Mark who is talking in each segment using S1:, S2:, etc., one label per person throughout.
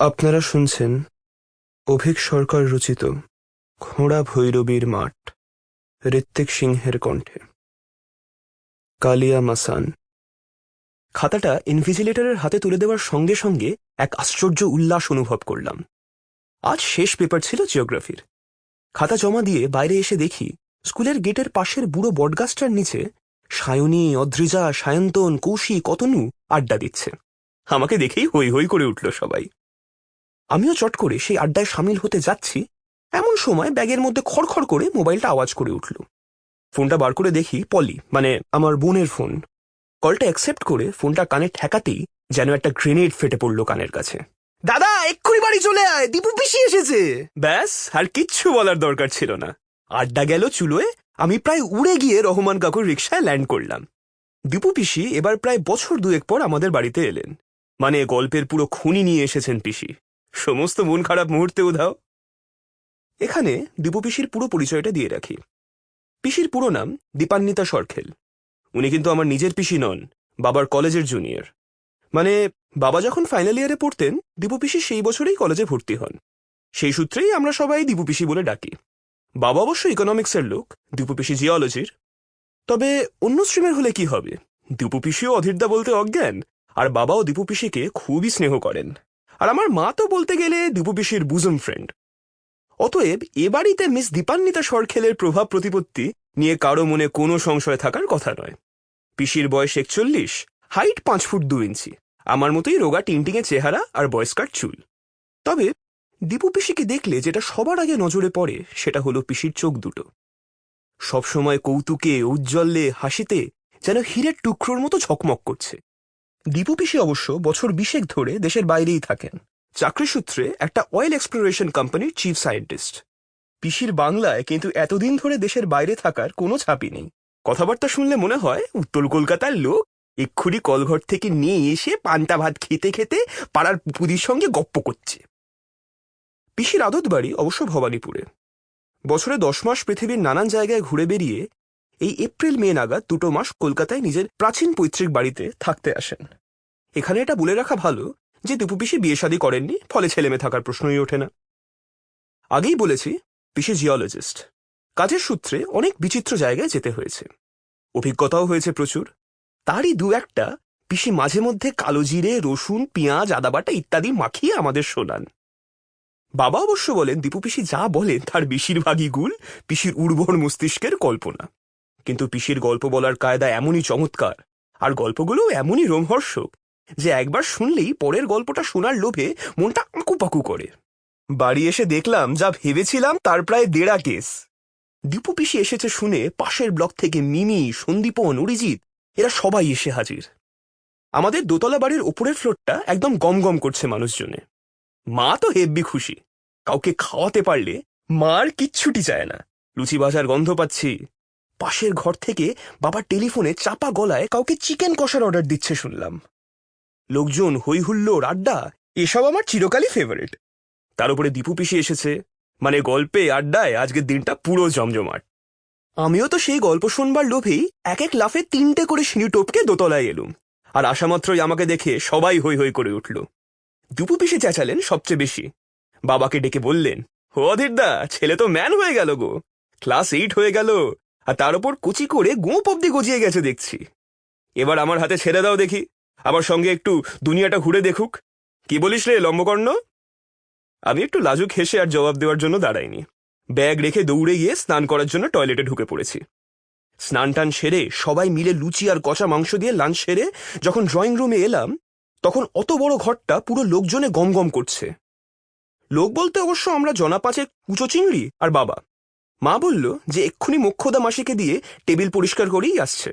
S1: আপনারা শুনছেন অভিক সরকার রচিত খোঁড়া ভৈরবীর মাঠ, ঋত্বিক সিংহের কণ্ঠে। কালিয়া মাসান। খাতাটা ইনভিজিলেটরের হাতে তুলে দেওয়ার সঙ্গে সঙ্গে এক আশ্চর্য উল্লাস অনুভব করলাম। আজ শেষ পেপার ছিল জিওগ্রাফির। খাতা জমা দিয়ে বাইরে এসে দেখি, স্কুলের গেটের পাশের বুড়ো বটগাছটার নিচে সায়নী, অদ্রিজা, সায়ন্তন কৌশি কতনু আড্ডা দিচ্ছে। আমাকে দেখেই হই হই করে উঠল সবাই। আমিও চট করে সেই আড্ডায় সামিল হতে যাচ্ছি এমন সময় ব্যাগের মধ্যে খড়খড় করে মোবাইলটা আওয়াজ করে উঠল। ফোনটা বার করে দেখি পলি মানে আমার বোনের ফোন। কলটা অ্যাকসেপ্ট করে ফোনটা কানে ঠেকাতেই যেন একটা গ্রেনেড ফেটে পড়ল কানের কাছে। দাদা এক্ষুনি বাড়ি চলে আয় দীপু পিসি এসেছে। ব্যাস আর কিচ্ছু বলার দরকার ছিল না। আড্ডা গেল চুলোয় আমি প্রায় উড়ে গিয়ে রহমান কাকুর রিক্সায় ল্যান্ড করলাম। দীপু পিসি এবার প্রায় বছর দুয়েক পর আমাদের বাড়িতে এলেন। মানে গল্পের পুরো খুনি নিয়ে এসেছেন পিসি। সমস্ত মন খারাপ মুহূর্তে উধাও এখানে দীপু পিসির পুরো পরিচয়টা দিয়ে রাখি। পিসির পুরো নাম দীপান্বিতা সরখেল। উনি কিন্তু আমার নিজের পিসি নন, বাবার কলেজের জুনিয়র। মানে বাবা যখন ফাইনাল ইয়ারে পড়তেন, দীপু পিসি সেই বছরেই কলেজে ভর্তি হন। সেই সূত্রেই আমরা সবাই দীপু পিসি বলে ডাকি। বাবা অবশ্য ইকোনমিক্সের লোক, দীপু পিসি জিওলজির তবে অন্য স্ট্রিমের হলে কি হবে? দীপু পিসিও অধীরদা বলতে অজ্ঞান, আর বাবাও দীপু পিসিকে খুবই স্নেহ করেন। আর আমার মা তো বলতে গেলে দীপু পিসির বুজম ফ্রেন্ড অতএব এ বাড়িতে মিস দীপান্বিতা সরখেলের প্রভাব প্রতিপত্তি নিয়ে কারও মনে কোনো সংশয় থাকার কথা নয়। পিসির বয়স একচল্লিশ হাইট পাঁচ ফুট দু ইঞ্চি। আমার মতোই রোগা টিংটিংয়ে চেহারা আর বয়স্কার চুল। তবে দীপু পিসিকে দেখলে যেটা সবার আগে নজরে পড়ে, সেটা হলো পিসির চোখ দুটো। সবসময় কৌতুকে উজ্জ্বল্যে হাসিতে যেন হীরের টুকরোর মতো ঝকমক করছে। দীপু পিসি অবশ্য বছর বিশেক ধরে দেশের বাইরেই থাকেন। চাকরি সূত্রে একটা অয়েল এক্সপ্লোরেশন কোম্পানির চিফ সায়েন্টিস্ট পিসির বাংলায় কিন্তু এতদিন ধরে দেশের বাইরে থাকার কোনো ছাপই নেই। কথাবার্তা শুনলে মনে হয়, উত্তর কলকাতার লোক এক্ষুনি কলঘর থেকে নিয়ে এসে পান্তা ভাত খেতে খেতে পাড়ার পুদির সঙ্গে গপ্প করছে। পিসির আদত বাড়ি অবশ্য ভবানীপুরে। বছরে দশ মাস পৃথিবীর নানান জায়গায় ঘুরে বেরিয়ে এই এপ্রিল মে নাগাদ দুটো মাস কলকাতায় নিজের প্রাচীন পৈতৃক বাড়িতে থাকতে আসেন। এখানে এটা বলে রাখা ভালো যে দীপু পিসি বিয়ে শাদী করেননি, ফলে ছেলেমেয়ে থাকার প্রশ্নই ওঠে না। আগেই বলেছি, পিসি জিওলজিস্ট। কাজের সূত্রে অনেক বিচিত্র জায়গায় যেতে হয়েছে। অভিজ্ঞতাও হয়েছে প্রচুর। তারই দু একটা পিসি মাঝে মধ্যে কালো জিরে, রসুন, পেঁয়াজ, আদাবাটা ইত্যাদি মাখিয়ে আমাদের শোনান। বাবা অবশ্য বলেন দীপু পিসি যা বলেন তার বেশিরভাগই গুল পিসির উর্বর মস্তিষ্কের কল্পনা। কিন্তু পিসির গল্প বলার কায়দা এমনই চমৎকার। আর গল্পগুলো এমনই রোমহর্ষক যে একবার শুনলেই পরের গল্পটা শোনার লোভে মনটা আঁকুপাকু করে। বাড়ি এসে দেখলাম, যা ভেবেছিলাম তার প্রায় দেড়া কেস দীপু পিসি এসেছে শুনে পাশের ব্লক থেকে মিমি, সন্দীপন, অরিজিৎ, এরা সবাই এসে হাজির। আমাদের দোতলা বাড়ির ওপরের ফ্লোরটা একদম গম গম করছে মানুষজনে। মা তো হেব্বি খুশি। কাউকে খাওয়াতে পারলে মার কিচ্ছুটি চায় না। লুচি ভাজার গন্ধ পাচ্ছি। পাশের ঘর থেকে বাবা টেলিফোনে চাপা গলায় কাউকে চিকেন কষার অর্ডার দিচ্ছে শুনলাম। লোকজন হই হুল্লোড় আড্ডা, এসব আমার চিরকালই ফেভারিট তার উপরে দীপু পিসি এসেছে। মানে গল্পে, আড্ডায় আজকের দিনটা পুরো জমজমাট। আমিও তো সেই গল্প শুনবার লোভেই এক এক লাফে তিনটে করে সিঁড়ি টপকে দোতলায় এলুম। আর আসামাত্রই আমাকে দেখে সবাই হই হৈ করে উঠল। দুপু পিসি চেঁচালেন সবচেয়ে বেশি। বাবাকে ডেকে বললেন হো অধীরদা ছেলে তো ম্যান হয়ে গেল গো। ক্লাস এইট হয়ে গেল। আর তার উপর কুচি করে গোপ অব্দি গজিয়ে গেছে দেখছি। এবার আমার হাতে ছেড়ে দাও দেখি। আমার সঙ্গে একটু দুনিয়াটা ঘুরে দেখুক। কি বলিস রে, লম্বকর্ণ? আমি একটু লাজুক হেসে আর জবাব দেওয়ার জন্য দাঁড়াইনি। ব্যাগ রেখে দৌড়ে গিয়ে স্নান করার জন্য টয়লেটে ঢুকে পড়েছি। স্নান টান সেরে সবাই মিলে লুচি আর কচা মাংস দিয়ে লাঞ্চ সেরে যখন ড্রয়িং রুমে এলাম, তখন অত বড় ঘরটা পুরো লোকজনে গমগম করছে। লোক বলতে অবশ্য আমরা জনা পাঁচের কুচো চিংড়ি আর বাবা। মা বলল যে এক্ষুনি মোক্ষদা মাসিকে দিয়ে টেবিল পরিষ্কার করেই আসছে।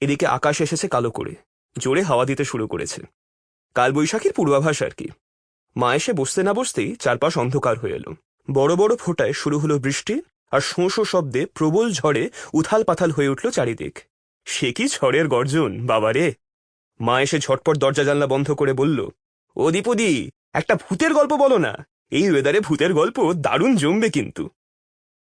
S1: এদিকে আকাশ এসেছে কালো করে, জোরে হাওয়া দিতে শুরু করেছে। কালবৈশাখীর পূর্বাভাস আর কি। মা এসে বসতে না বসতেই চারপাশ অন্ধকার হয়ে এলো। বড় বড় ফোঁটায় শুরু হলো বৃষ্টি আর শোঁ শব্দে প্রবল ঝড়ে উথাল পাথাল হয়ে উঠল চারিদিক। সে কি ঝড়ের গর্জন বাবারে মা এসে ঝটপট দরজা জানলা বন্ধ করে বলল, ও দীপদি, একটা ভূতের গল্প বলো না। এই ওয়েদারে ভূতের গল্প দারুণ জমবে কিন্তু।